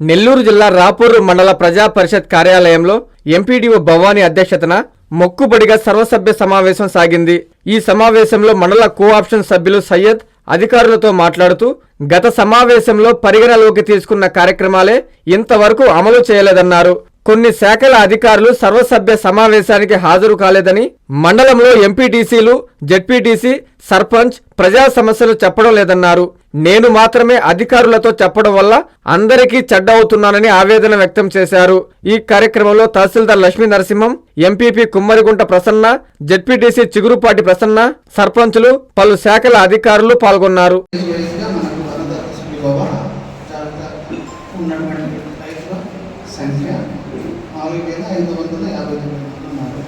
నెల్లూరు జిల్లా రాపూరు మండల ప్రజా పరిషత్ కార్యాలయంలో ఎంపీడీఓ భవానీ అధ్యక్షతన మొక్కుబడిగా సర్వసభ్య సమావేశం సాగింది. ఈ సమావేశంలో మండల కోఆప్షన్ సభ్యులు సయ్యద్ అధికారులతో మాట్లాడుతూ గత సమావేశంలో పరిగణలోకి తీసుకున్న కార్యక్రమాలే ఇంతవరకు అమలు చేయలేదన్నారు. కొన్ని శాఖల అధికారులు సర్వసభ్య సమావేశానికి హాజరు కాలేదని మండలంలో ఎంపీటీసీలు జెడ్పీటీసీ సర్పంచ్ ప్రజా సమస్యలు చెప్పడం లేదన్నారు. నేను మాత్రమే అధికారులతో చెప్పడం వల్ల అందరికీ చెడ్డ అవుతున్నానని ఆవేదన వ్యక్తం చేశారు. ఈ కార్యక్రమంలో తహసీల్దార్ లక్ష్మీ నరసింహం ఎంపీపీ కుమ్మరిగుంట ప్రసన్న జెడ్పీటీసీ చిగురుపాటి ప్రసన్న సర్పంచులు పలు శాఖల అధికారులు పాల్గొన్నారు. సంఖ్య నాలుగు వేల ఐదు వందల యాభై తొమ్మిది ఉన్నారు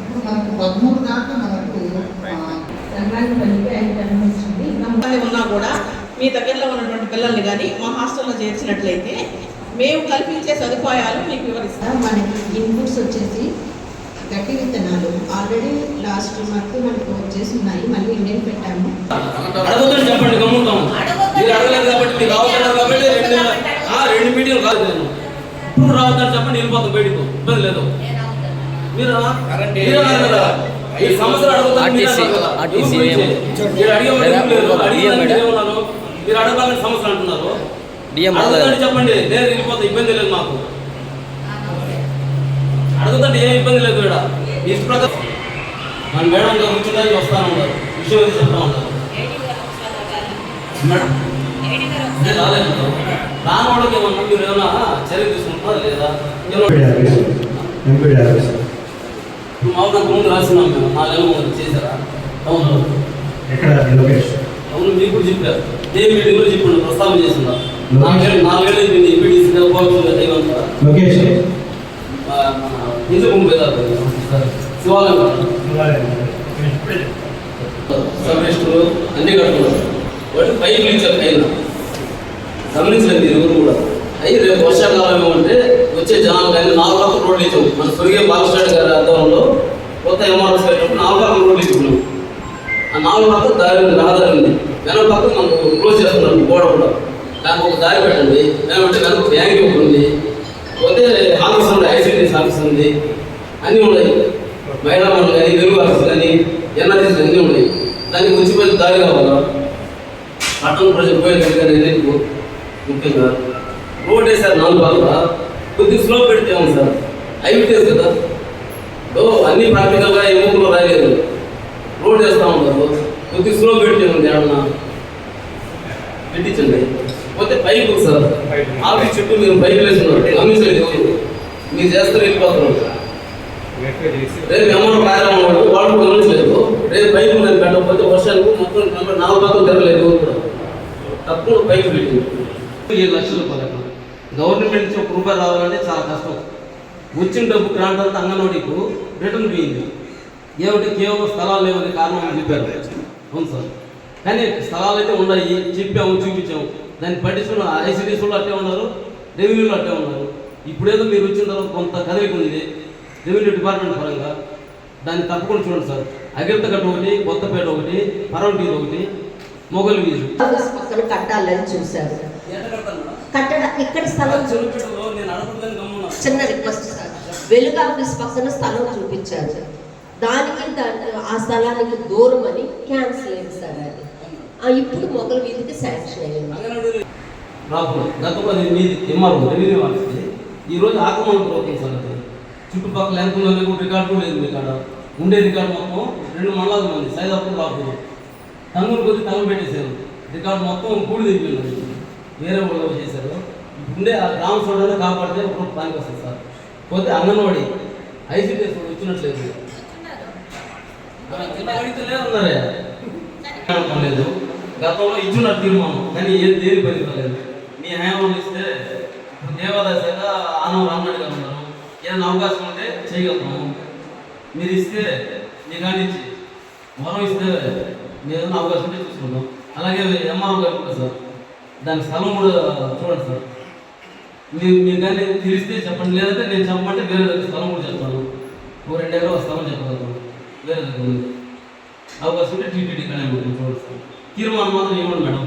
ఇప్పుడు మనకు పదమూడు దాకా మంది ఉన్నా కూడా మీ దగ్గరలో ఉన్నటువంటి పిల్లల్ని కానీ మా హాస్టల్లో చేర్చినట్లయితే మేము కల్పించే సదుపాయాలు మీకు వివరిస్తాం. మనకి ఇన్పుట్స్ వచ్చేసి గట్టి విత్తనాలు. ఆల్రెడీ లాస్ట్ మంత్ మనకు వచ్చేసి ఉన్నాయి. మళ్ళీ ఇండియన్ పెట్టాము. అడగొద్దని చెప్పండి గమ్ముతాం మీరు అడగలేదు కాబట్టి మీరు రావద్దన్నారు కాబట్టి రెండు ఆ, రెండు మీటింగ్లు కాదు నేను. ఇప్పుడు రావద్దని చెప్పండి వెళ్ళిపోతాం బయటకు. ఇబ్బంది లేదు. మీరు మీరు కదా, ఈ సమస్యలు అడగొద్దని మీరు అడగాలని సమస్యలు అంటున్నారు. చెప్పండి. నేను వెళ్ళిపోతాం. ఇబ్బంది లేదు మాకు. అడగదంటే ఏం ఇబ్బంది లేదు ఇక్కడ ఈ ప్రకారం మన మేడం కూర్చుంటారు వస్తాను ఉంటారు విషయం ఏది చెప్తా నేను రాలేదు రాని వాళ్ళకి ఏమన్నా మీరు ఏమన్నా చర్య తీసుకుంటారా లేదా? మామూలుగా ముందు రాసినాం మేము. నాలుగేళ్ళ ముందు చేశారా? అవును. ఎక్కడ అవును మీకు కూడా చెప్పారు. ఏ మీటింగ్లో చెప్పండి ప్రస్తావన చేసిందా నాలుగేళ్ళు నాలుగేళ్ళు అయిపోయింది ఎంపీటీసీ లొకేషన్? నిజ శివాలయం. సబ్మిస్టులు అన్ని కట్టుకున్నారు. వాటి పైపులు ఇచ్చారు పైన గమనించలేదు మీరు ఎవరు కూడా. అయ్యి రేపు వర్షాకాలం ఏమంటే వచ్చే జనాలు కానీ నాలుగు పక్కల రోడ్లు ఇచ్చాం మన స్వర్గీయ బాలస్టాండ్ గారి ఆధ్వర్యంలో కొత్త ఎంఆర్ఎస్ పెట్టినప్పుడు నాలుగు పక్కల రోడ్లు ఇచ్చుకున్నాం ఆ నాలుగు పక్కల దారి ఉంది రహదారి ఉంది. వెనక పక్క మనకు క్లోజ్ చేస్తున్నారు గోడ కూడా. దానికి ఒక దారి పెట్టండి. ఏమంటే వెనక బ్యాంక్ ఒకటి ఉంది. పోతే ఆఫీస్ ఉంది ఐసీడీఎస్ ఆఫీస్ ఉంది. అన్నీ ఉన్నాయి. మహిళా మండలి కానీ వెలుగు ఆఫీస్ కానీ ఎన్ఆర్ఎస్ అన్నీ ఉన్నాయి. దానికి వచ్చిపోయి దారి కావాలా? పట్టణ ప్రజలు పోయేది కానీ ముఖ్యంగా రోడ్ వేసారు నాలుగు బాగా కొద్ది స్లో పెడితే ఉంది సార్? ఐవిటేస్ కదా. ఓ అన్ని ప్రాక్టికల్గా ఎముకలు రాలేదు రోడ్ వేస్తూ ఉంటారు కొద్ది స్లో పెడితే ఉంది ఏమన్నా? పెట్టించండి. పోతే పైపు సార్. ఆఫీస్ చుట్టూ మీరు పైపు వేస్తున్నారు గమనించలేదు మీరు చేస్తారు వెళ్ళిపోతున్నారు రేపు ఎమ్మడ కార్యక్రమం వాళ్ళు గమనించలేదు. రేపు పైపు నేను పెట్టకపోతే వర్షానికి మొత్తం నాలుగు పాత్రలు తెరలేదు ఎవరు తప్పకుండా పైపు పెట్టింది ఏడు లక్షల రూపాయలు గవర్నమెంట్ నుంచి ఒక రూపాయి రావాలంటే చాలా కష్టం. వచ్చిన డబ్బు గ్రాంట్ అంతా అంగన్వాడీకు రిటర్న్ పోయింది. ఏమిటి? కేవలం స్థలాలు లేవని కారణం అని చెప్పారు. అవును సార్. కానీ స్థలాలు అయితే ఉన్నాయి. చెప్పాము చూపించాము. దాన్ని పట్టించుకున్న ఐసీడీసీలో అట్టే ఉన్నారు రెవెన్యూలో అట్టే ఉన్నారు. ఇప్పుడేదో మీరు వచ్చిన తర్వాత కొంత కదలిక ఉంది. రెవెన్యూ డిపార్ట్మెంట్ పరంగా దాన్ని తప్పకుండా చూడండి సార్. అగిరితగట్ట ఒకటి కొత్తపేట ఒకటి పరవటీది ఒకటి మొగల్ వీధి. కట్టాలని చూశారు. కట్టడ ఇక్కడ స్థలం చిన్న రిక్వెస్ట్ సార్. వెలుగు ఆఫీస్ పక్కన స్థలం చూపించారు దానికి ఆ స్థలానికి దూరం అని క్యాన్సిల్ అయింది సార్ అది. ఇప్పుడు మొగల వీధికి శాంక్షన్ అయ్యింది రాకుండా గతంలో మీది ఎంఆర్ఓ రెవెన్యూ ఆఫీస్ది ఈ రోజు ఆక్రమణ అవుతుంది సార్ అది. చుట్టుపక్కల ఎంత ఉందో రికార్డు కూడా లేదు మీ కాడ. ఉండే రికార్డు మొత్తం రెండు మండలాలు మంది సైదాపూర్ రాపూర్ తమ్ముడు కొద్ది తమ్ముడు పెట్టేశారు. రికార్డు మొత్తం కూడి దిగిపోయింది వేరే వాళ్ళు చేశారు? ఉండే ఆ గ్రామ సోదరులు కాపాడితే ఒక పనికి వస్తుంది సార్. పోతే అంగన్వాడి ఐసీటీఎస్ వచ్చినట్లేదు. కింద అడిగితే లేదన్నారే అనడం లేదు. గతంలో ఇచ్చున్నారు తీర్మానం కానీ ఏది దేని కాలేదు మీ హయాంలో ఇస్తే దేవాదాయ శాఖ ఆనవ గారు ఉన్నారు. ఏదైనా అవకాశం ఉంటే చేయగలుగుతాము మీరు ఇస్తే మీ కానీ ఇచ్చి వరం ఇస్తే మీరు ఏదైనా అవకాశం ఉంటే చూసుకుందాం. అలాగే ఎంఆర్ఓ గారు సార్. దాని స్థలం కూడా చూడండి సార్. మీరు మీరు కానీ తెలిస్తే చెప్పండి. లేదంటే నేను చెప్పమంటే వేరే దగ్గర స్థలం కూడా చెప్పాను. ఓ రెండు ఎకరాల స్థలం చెప్పగలను వేరే దగ్గర అవకాశం ఉంటే టీటీడీ కానీ తీర్మానం మాత్రం ఇవ్వండి madam?